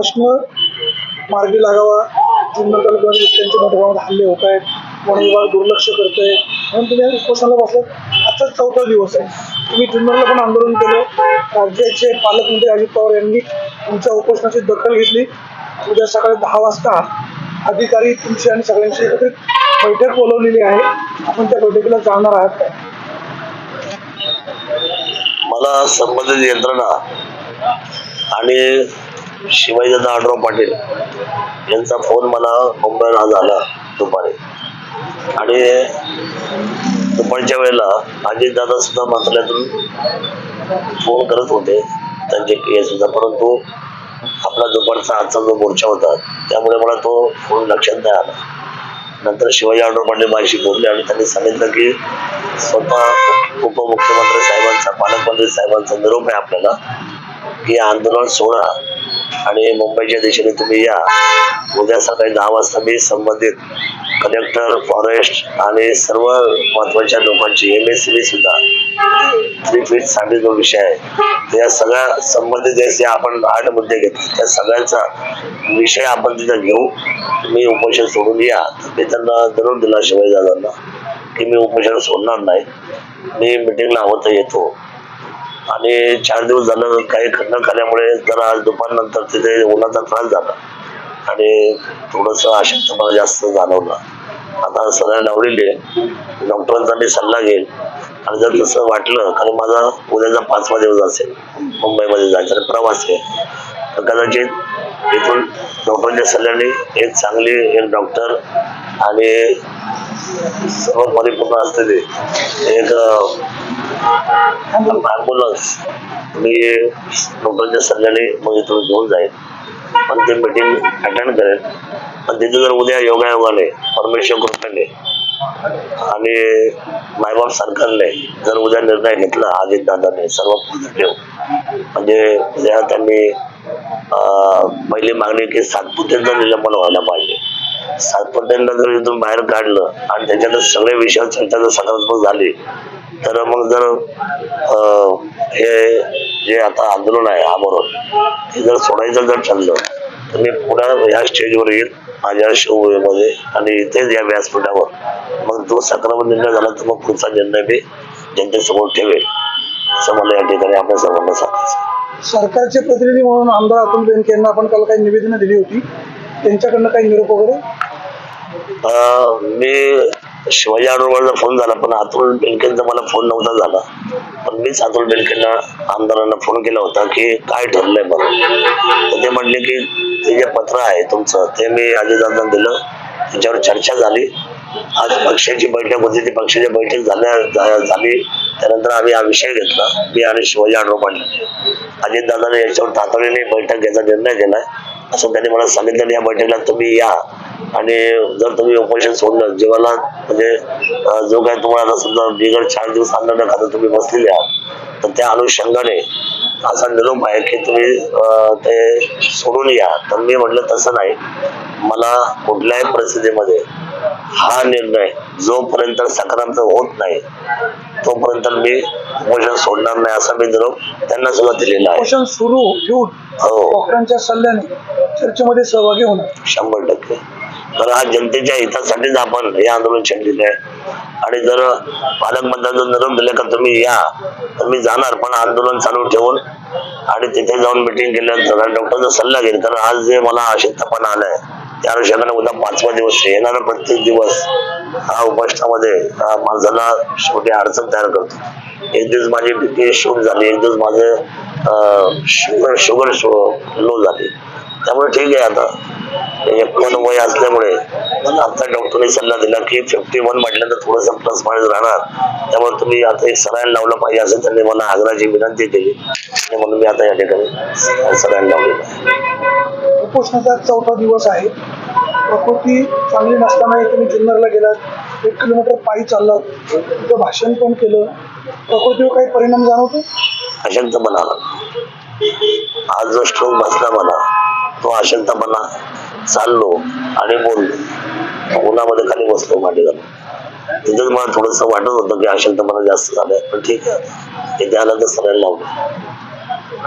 प्रश्न मार्गी लागावा. जुन्नर तालुक्यामध्ये त्यांचे मोठ्या प्रमाणात हल्ले होत आहेत. वन विभाग दुर्लक्ष करतोय. म्हणून तुम्ही उपोषणाला बसलात. आजचा चौथा दिवस आहे. तुम्ही जुन्नरला पण आंदोलन केलं. राज्याचे पालकमंत्री अजित पवार यांनी तुमच्या उपोषणाची दखल घेतली. उद्या सकाळी दहा वाजता अधिकारी तुमची आणि सगळ्यांची एकत्रित बैठक बोलवलेली आहे. आपण त्या बैठकीला जाणार आहात. काय मला संबंधित यंत्रणा आणि शिवाजीदादा आढराव पाटील यांचा फोन मला मुंबईला आज आला दुपारी. आणि दुपारच्या वेळेला अजितदादा सुद्धा मंत्रालयातून फोन करत होते. त्यांचे केस सुद्धा. परंतु आपला दुपारचा आजचा जो मोर्चा होता त्यामुळे मला तो फोन लक्षात नाही आला. नंतर शिवाजी आढराव पाटील माझ्याशी बोलले आणि त्यांनी सांगितलं की स्वतः उपमुख्यमंत्री साहेबांचा पालकमंत्री साहेबांचा निरोप आहे आपल्याला की आंदोलन सोडा. आणि मुंबईच्या दिशेने तुम्ही या. उद्या सकाळी दहा वाजता मी संबंधित कलेक्टर फॉरेस्ट आणि सर्व महत्त्वाच्या लोकांची एम एस सी सुद्धा थ्री फीटसाठी जो विषय आहे. त्या सगळ्या संबंधित जे आपण आठ मुद्दे घेतले त्या सगळ्यांचा विषय आपण तिथं घेऊ तुम्ही उपोषण सोडून या. मी त्यांना धरून दिला शिवाय दादांना की मी उपोषण सोडणार नाही. मी मिटिंगला हवं येतो. आणि चार दिवस झालं काही खंडन खाल्यामुळे जरा आज दुपारनंतर तिथे उन्हाचा त्रास झाला. आणि थोडस मला जास्त जाणवलं. आता सगळ्या लावलेली डॉक्टरांचा मी सल्ला घेईल आणि जर तसं वाटलं कारण माझा उद्याचा पाचवा दिवस असेल. मुंबईमध्ये जायचा आणि प्रवास आहे. तर कदाचित इथून डॉक्टरांच्या सल्ल्याने एक चांगली एक डॉक्टर आणि सर्व परिपूर्ण ते एक ॲम्ब्युलन्स मी डॉक्टरच्या सल्ल्याने मग इथून घेऊन जाईल. पण ते मीटिंग अटेंड करेल. पण तिथे जर उद्या योगायोगाने परमेश्वर कृपेने आणि मायबाप सरकारने जर उद्या निर्णय घेतला अजित दादाने सर्व पॉझिटिव्ह म्हणजे उद्या त्यांनी अं, पहिली मागणी की सातपुतेचं निलंबन व्हायला पाहिजे. सातपुतेंना जर इथून बाहेर काढलं आणि त्याच्यात सगळे विषय चर्चा जर सकारात्मक झाली तर मग जर अं, हे जे आता आंदोलन आहे आमरण हे जर सोडायचं जर ठरलं तर मी पुन्हा ह्या स्टेजवर येईल माझ्या शो मध्ये आणि इथेच या व्यासपीठावर मग तो सकारात्मक निर्णय झाला तर मग पुढचा निर्णय मी जनतेसमोर ठेवेल. असं मला या ठिकाणी आपल्या सर्वांना सांगायचं सरकारचे प्रतिनिधी म्हणून आमदार अतुल बेनके यांना आपण काल काही निवेदनं दिली होती. त्यांच्याकडनं काही निरोप वगैरे? मी शिवाजी आडोळचा फोन झाला पण अतुल बेनकेंचा मला फोन नव्हता झाला. पण मीच अतुल बेनकेंना आमदारांना फोन केला होता की काय ठरलंय बरं? तर ते म्हणले की ते जे पत्र आहे तुमचं ते मी अजितदादांना दिलं. त्याच्यावर चर्चा झाली. आज पक्षाची बैठक होती ती पक्षाची बैठक झाल्या झाली. त्यानंतर आम्ही हा विषय घेतला मी आणि शिवाजी आढराव पाडले अजितदादाने याच्यावर तातडीने बैठक घ्यायचा निर्णय केलाय. असं त्यांनी मला सांगितलं या बैठकीला तुम्ही या. आणि जर तुम्ही उपोषण सोडलं जीवाला म्हणजे जो काय तुम्हाला समजा बिगर चार दिवस अन्न न खाता तुम्ही बसलेले आहात तर त्या अनुषंगाने असा निरोप आहे की तुम्ही ते सोडून या. तर मी म्हटलं तसं नाही. मला कुठल्याही परिस्थितीमध्ये हा निर्णय जोपर्यंत सकारात्मक होत नाही तोपर्यंत मी उपोषण सोडणार नाही असा मी निरोप त्यांना सुद्धा दिलेला आहे. उपोषण सुरू ठेवून हो. डॉक्टरांच्या सल्ल्याने चर्चेमध्ये सहभागी होणार. शंभर टक्के. तर हा जनतेच्या हितासाठीच आपण हे आंदोलन छेडलेलं आहे. आणि जर पालकमंत्र्यांचा निरोप दिला का तुम्ही या तर मी जाणार पण आंदोलन चालू ठेवून आणि तिथे जाऊन मिटिंग केल्यानंतर डॉक्टरचा सल्ला घेईल कारण आज जे मला अशक्तपणा आलाय त्या अनुषंगाने उद्या पाचवा दिवस येणार येणारा प्रत्येक दिवस हा उपोषणामध्ये माणसाला शेवटी अडचण तयार करतो. एक दिवस माझी बीपी शूट झाली एक दिवस माझे शुगर शुगर लो झाली. त्यामुळे ठीक आहे आता. एकावन्न वय असल्यामुळे आता डॉक्टरने सल्ला दिला की फिफ्टी वन म्हटलं तर थोडंसं प्लस मायनस राहणार. त्यामुळे तुम्ही आता एक सलाईन लावलं पाहिजे असं त्यांनी मला आग्रहाची विनंती केली. आणि म्हणून मी आता या ठिकाणी लावलेलं आहे. उपोषणाचा चौथा दिवस आहे. प्रकृती चांगली नसताना तुम्ही जुन्नरला गेलात. एक किलोमीटर पायी चाललात. तिथं भाषण पण केलं. प्रकृतीवर काही परिणाम जाणवतो? अशक्तपणा आज जो स्ट्रोक बसला मला तो अशक्तपणा चाललो आणि बोललो उन्हामध्ये खाली बसलो मांडी घालून तिथेच मला थोडस वाटत होतं की मला जास्त झालाय पण ठीक आहे. ते इथे तर सगळ्यांना लावलं